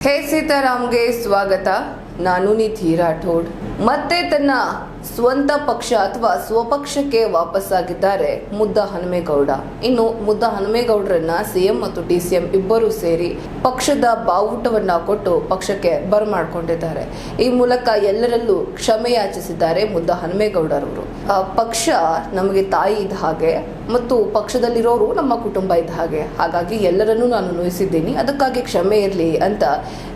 ಹೇ ಸೀತಾರಾಮ್ಗೆ ಸ್ವಾಗತ ನಾನು ನಿಧಿ ರಾಠೋಡ್ ಮತ್ತೆ ತನ್ನ ಸ್ವಂತ ಪಕ್ಷ ಅಥವಾ ಸ್ವಪಕ್ಷಕ್ಕೆ ವಾಪಸ್ಸಾಗಿದ್ದಾರೆ ಮುದ್ದ ಹನುಮೇಗೌಡ. ಇನ್ನು ಮುದ್ದ ಹನುಮೇಗೌಡರನ್ನ ಸಿಎಂ ಮತ್ತು ಡಿಸಿಎಂ ಇಬ್ಬರೂ ಸೇರಿ ಪಕ್ಷದ ಬಾವುಟವನ್ನ ಕೊಟ್ಟು ಪಕ್ಷಕ್ಕೆ ಬರಮಾಡಿಕೊಂಡಿದ್ದಾರೆ. ಈ ಮೂಲಕ ಎಲ್ಲರಲ್ಲೂ ಕ್ಷಮೆ ಯಾಚಿಸಿದ್ದಾರೆ ಮುದ್ದ ಹನುಮೇಗೌಡರವರು. ಪಕ್ಷ ನಮಗೆ ತಾಯಿ ಇದ್ದ ಹಾಗೆ ಮತ್ತು ಪಕ್ಷದಲ್ಲಿರೋರು ನಮ್ಮ ಕುಟುಂಬ ಇದ್ದ ಹಾಗೆ. ಹಾಗಾಗಿ ಎಲ್ಲರನ್ನೂ ನಾನು ನೋಯಿಸಿದ್ದೀನಿ. ಅದಕ್ಕಾಗಿ ಕ್ಷಮೆ ಇರಲಿ ಅಂತ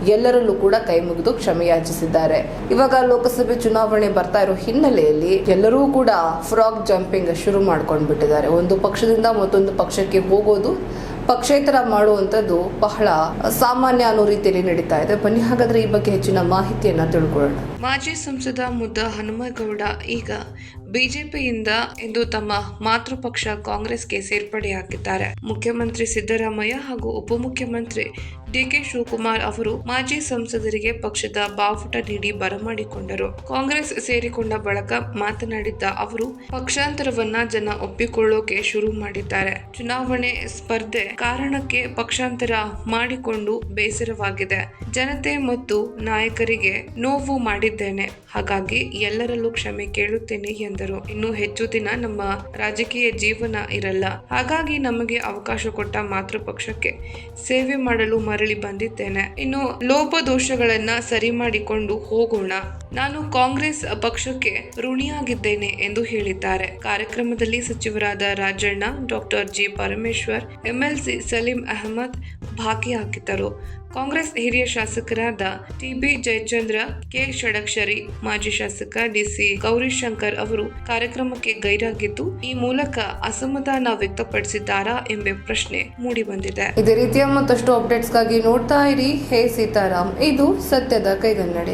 ಎಲ್ಲರಲ್ಲೂ ಕೂಡ ಕೈ ಮುಗಿದು ಕ್ಷಮೆ ಯಾಚಿಸಿದ್ದಾರೆ. ಇವಾಗ ಲೋಕಸಭೆ ಚುನಾವಣೆ ಬರ್ತಾ ಇರೋ ಹಿನ್ನೆಲೆಯಲ್ಲಿ ಎಲ್ಲರೂ ಕೂಡ ಫ್ರಾಕ್ ಜಂಪಿಂಗ್ ಶುರು ಮಾಡ್ಕೊಂಡು ಬಿಟ್ಟಿದ್ದಾರೆ ಒಂದು ಪಕ್ಷದಿಂದ ಮತ್ತೊಂದು ಪಕ್ಷಕ್ಕೆ ಹೋಗೋದು, ಪಕ್ಷೇತರ ಮಾಡುವಂಥದ್ದು ಬಹಳ ಸಾಮಾನ್ಯ ಅನ್ನೋ ರೀತಿಯಲ್ಲಿ ನಡೀತಾ ಇದೆ. ಬನ್ನಿ, ಹಾಗಾದ್ರೆ ಈ ಬಗ್ಗೆ ಹೆಚ್ಚಿನ ಮಾಹಿತಿಯನ್ನ ತಿಳ್ಕೊಳ್ಳೋಣ. ಮಾಜಿ ಸಂಸದ ಮುದ್ದ ಹನುಮೇಗೌಡ ಈಗ ಬಿಜೆಪಿಯಿಂದ ಇಂದು ತಮ್ಮ ಮಾತೃಪಕ್ಷ ಕಾಂಗ್ರೆಸ್ಗೆ ಸೇರ್ಪಡೆಯಾಗಿದ್ದಾರೆ. ಮುಖ್ಯಮಂತ್ರಿ ಸಿದ್ದರಾಮಯ್ಯ ಹಾಗೂ ಉಪಮುಖ್ಯಮಂತ್ರಿ ಡಿಕೆ ಶಿವಕುಮಾರ್ ಅವರು ಮಾಜಿ ಸಂಸದರಿಗೆ ಪಕ್ಷದ ಬಾವುಟ ನೀಡಿ ಬರಮಾಡಿಕೊಂಡರು. ಕಾಂಗ್ರೆಸ್ ಸೇರಿಕೊಂಡ ಬಳಿಕ ಮಾತನಾಡಿದ್ದ ಅವರು, ಪಕ್ಷಾಂತರವನ್ನ ಜನ ಒಪ್ಪಿಕೊಳ್ಳೋಕೆ ಶುರು ಮಾಡಿದ್ದಾರೆ. ಚುನಾವಣೆ ಸ್ಪರ್ಧೆ ಕಾರಣಕ್ಕೆ ಪಕ್ಷಾಂತರ ಮಾಡಿಕೊಂಡು ಬೇಸರವಾಗಿದೆ. ಜನತೆ ಮತ್ತು ನಾಯಕರಿಗೆ ನೋವು ಮಾಡಿದ್ದೇನೆ. ಹಾಗಾಗಿ ಎಲ್ಲರಲ್ಲೂ ಕ್ಷಮೆ ಕೇಳುತ್ತೇನೆ ಎಂದರು. ಇನ್ನು ಹೆಚ್ಚು ದಿನ ನಮ್ಮ ರಾಜಕೀಯ ಜೀವನ ಇರಲ್ಲ. ಹಾಗಾಗಿ ನಮಗೆ ಅವಕಾಶ ಕೊಟ್ಟ ಮಾತೃಪಕ್ಷಕ್ಕೆ ಸೇವೆ ಮಾಡಲು ಮರಳಿ ಬಂದಿದ್ದೇನೆ. ಇನ್ನು ಲೋಪದೋಷಗಳನ್ನ ಸರಿ ಮಾಡಿಕೊಂಡು ಹೋಗೋಣ. ನಾನು ಕಾಂಗ್ರೆಸ್ ಪಕ್ಷಕ್ಕೆ ಋಣಿಯಾಗಿದ್ದೇನೆ ಎಂದು ಹೇಳಿದ್ದಾರೆ. ಕಾರ್ಯಕ್ರಮದಲ್ಲಿ ಸಚಿವರಾದ Rajanna, doctor G Parameshwar, MLC Saleem Ahmed ಭಾಗಿಯಾಗಿದ್ದರು. ಕಾಂಗ್ರೆಸ್ ಹಿರಿಯ ಶಾಸಕರಾದ ಟಿಬಿ ಜಯಚಂದ್ರ, ಕೆ. ಷಡಕ್ಷರಿ, ಮಾಜಿ ಶಾಸಕ ಡಿಸಿ ಗೌರಿಶಂಕರ್ ಅವರು ಕಾರ್ಯಕ್ರಮಕ್ಕೆ ಗೈರಾಗಿದ್ದು, ಈ ಮೂಲಕ ಅಸಮಾಧಾನ ವ್ಯಕ್ತಪಡಿಸಿದ್ದಾರಾ ಎಂಬ ಪ್ರಶ್ನೆ ಮೂಡಿಬಂದಿದೆ. ಇದೇ ರೀತಿಯ ಮತ್ತಷ್ಟು ಅಪ್ಡೇಟ್ಸ್ಗಾಗಿ ನೋಡ್ತಾ ಇರಿ. ಹೇ ಸೀತಾರಾಮ್, ಇದು ಸತ್ಯದ ಕೈಗನ್ನಡಿ.